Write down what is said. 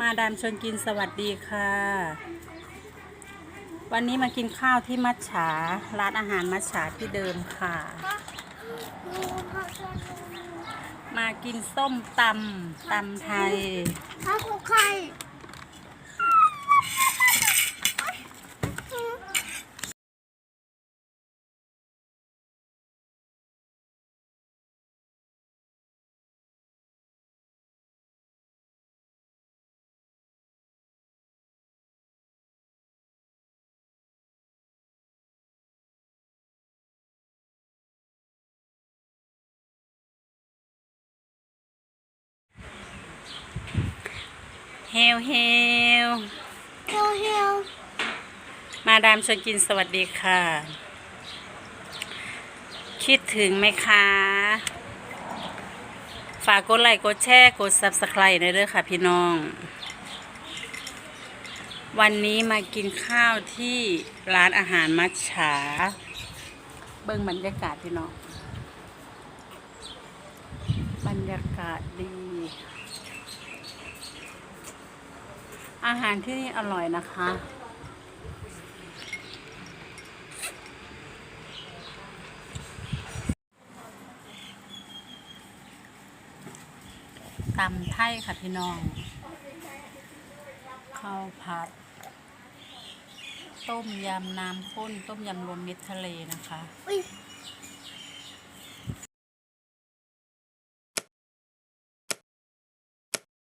มาดามชวนกินสวัสดีค่ะ วันนี้มากินข้าวที่มัชฉาร้านอาหารมัชฉาที่เดิมค่ะ มากินส้มตำตำไทย ลุกไข่เฮลเฮลเฮลเฮลมาดามชวนกินสวัสดีค่ะ คิดถึงไหมคะ ฝากกดไลค์กดแชร์กด subscribe หน่อยเด้อค่ะพี่น้อง วันนี้มากินข้าวที่ร้านอาหารมัจฉา เบิ่งบรรยากาศพี่น้อง บรรยากาศดี อาหารที่นี่อร่อยนะคะ ตำไทยค่ะพี่น้อง ข้าวผัด ต้มยำน้ำข้น ต้มยำรวมมิตรทะเลนะคะอุ้ย